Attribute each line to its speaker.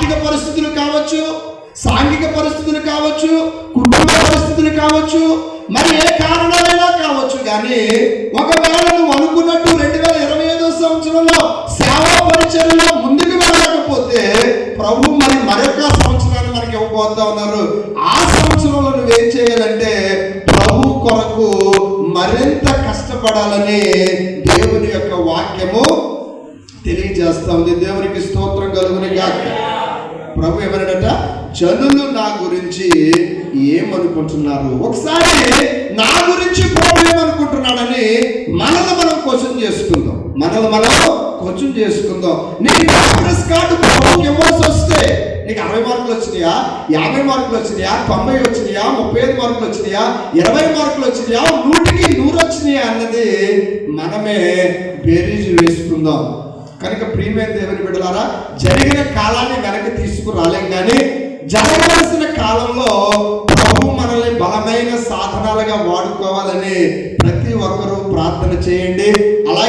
Speaker 1: ఆర్థిక పరిస్థితులు కావచ్చు సాంఘిక పరిస్థితులు కావచ్చు కుటుంబ పరిస్థితులు కావచ్చు మరి ఏ కారణాలైనా కావచ్చు కానీ ఒకవేళ నువ్వు అనుకున్నట్టు రెండు వేల ఇరవై ఐదో సంవత్సరంలో సేవా పరిచయంలో ముందుకు వెళ్ళకపోతే ప్రభు మరి మరొక సంవత్సరాన్ని మనకి ఇవ్వబోతా ఉన్నారు. ఆ సంవత్సరంలో నువ్వేం చేయాలంటే ప్రభు కొరకు మరింత కష్టపడాలని దేవుని యొక్క వాక్యము తెలియజేస్తా ఉంది. దేవునికి స్తోత్రం కలుగుని ప్రభు ఎవరడట జనులు నా గురించి ఏమనుకుంటున్నారు? ఒకసారి నా గురించి ప్రభు ఏమనుకుంటున్నాడని మనల్ని మనం క్వశ్చన్ చేసుకుందాం. మనల్ని మనం క్వశ్చన్ చేసుకుందాం. నీకు కాంగ్రెస్ కార్డు ప్రభుకి ఇవ్వాల్సి వస్తే నీకు అరవై మార్కులు వచ్చినాయా? యాభై మార్కులు వచ్చినాయా? తొంభై వచ్చినాయా? ముప్పై ఐదు మార్కులు వచ్చినాయా? ఇరవై మార్కులు వచ్చినాయా? నూటికి నూరు వచ్చినాయా అన్నది మనమే బేరీజు వేసుకుందాం. కనుక ప్రియమైన దేవుని బిడ్డలారా జరిగిన కాలాన్ని వెనక్కి తీసుకురాలేం కానీ జరగవలసిన కాలంలో ప్రభు మనల్ని బలమైన సాధనాలుగా వాడుకోవాలని ప్రతి ఒక్కరూ ప్రార్థన చేయండి. అలాగే